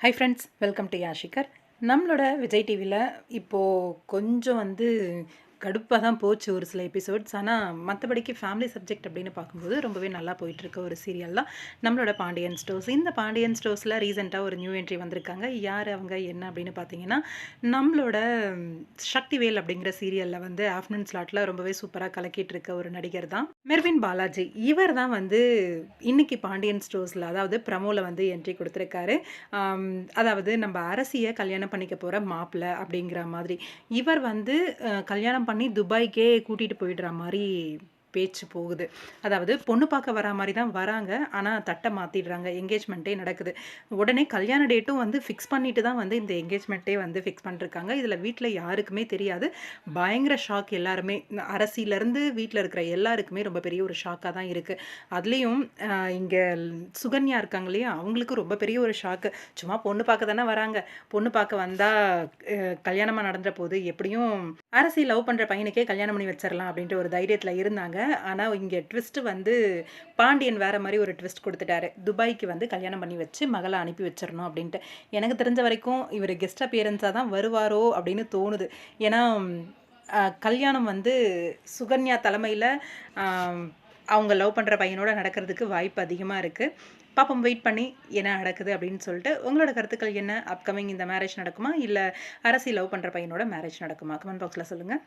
High friends welcome to யாஷிகர் நம்மளோட விஜய் டிவியில் இப்போது கொஞ்சம் வந்து கடுப்பாக தான் போச்சு ஒரு சில எபிசோட்ஸ் ஆனால் மற்றபடிக்கு ஃபேமிலி சப்ஜெக்ட் அப்படின்னு பார்க்கும்போது ரொம்பவே நல்லா போயிட்டுருக்க ஒரு சீரியல் தான் நம்மளோட பாண்டியன் ஸ்டோர்ஸ் இந்த பாண்டியன் ஸ்டோர்ஸில் ரீசெண்டாக ஒரு நியூ என்ட்ரி வந்திருக்காங்க. யார் அவங்க என்ன அப்படின்னு பார்த்தீங்கன்னா நம்மளோட சக்திவேல் அப்படிங்கிற சீரியலில் வந்து ஆஃப்டர்நூன் ஸ்லாட்டில் ரொம்பவே சூப்பராக கலக்கிட்டு இருக்க ஒரு நடிகர் தான். மெர்வின் பாலாஜி இவர் தான் வந்து இன்னைக்கு பாண்டியன் ஸ்டோர்ஸில் அதாவது ப்ரமோவில் வந்து என்ட்ரி கொடுத்துருக்காரு. அதாவது நம்ம அரசியை கல்யாணம் பண்ணிக்க போகிற மாப்பிள்ளை அப்படிங்கிற மாதிரி. இவர் வந்து கல்யாணம் பண்ணி துபாய்க்கே கூட்டிகிட்டு போயிடுற மாதிரி பேச்சு போகுது. அதாவது பொண்ணு பார்க்க வரா மாதிரி தான் வராங்க. ஆனால் தட்டை மாற்றிடுறாங்க என்கேஜ்மெண்ட்டே நடக்குது. உடனே கல்யாண டேட்டும் வந்து ஃபிக்ஸ் பண்ணிட்டு தான் வந்து இந்த என்கேஜ்மெண்ட்டே வந்து ஃபிக்ஸ் பண்ணிருக்காங்க இதில் வீட்டில் யாருக்குமே தெரியாது. பயங்கர ஷாக் எல்லாருமே. அரசியிலேருந்து வீட்டில் இருக்கிற எல்லாருக்குமே ரொம்ப பெரிய ஒரு ஷாக்காக தான் இருக்குது அதுலேயும் இங்கே சுகன்யா இருக்காங்க இல்லையா? அவங்களுக்கு ரொம்ப பெரிய ஒரு ஷாக்கு சும்மா பொண்ணு பார்க்க தானே வராங்க. பொண்ணு பார்க்க வந்தால் கல்யாணமாக நடந்த போது எப்படியும் அரசி லவ் பண்ணுற பையனுக்கே கல்யாணம் பண்ணி வச்சிடலாம் அப்படின்ற ஒரு தைரியத்தில் இருந்தாங்க. ஆனால் இங்கே ட்விஸ்ட்டு வந்து பாண்டியன் வேற மாதிரி ஒரு ட்விஸ்ட் கொடுத்துட்டாரு. துபாய்க்கு வந்து கல்யாணம் பண்ணி வச்சு மகளை அனுப்பி வச்சிடணும் அப்படின்ட்டு. எனக்கு தெரிஞ்ச வரைக்கும் இவர் கெஸ்ட் அப்பியரன்ஸாக தான் வருவாரோ அப்படின்னு தோணுது. ஏன்னா கல்யாணம் வந்து சுகன்யா தலைமையில் அவங்க லவ் பண்ணுற பையனோட நடக்கிறதுக்கு வாய்ப்பு அதிகமாக இருக்குது பாப்போம் வெயிட் பண்ணி என்ன நடக்குது அப்படின்னு சொல்லிட்டு உங்களோட கருத்துக்கள் என்ன? அப்கமிங் இந்த மேரேஜ் நடக்குமா? இல்லை அரசி லவ் பண்ணுற பையனோட மேரேஜ் நடக்குமா? கமெண்ட் பாக்ஸில் சொல்லுங்கள்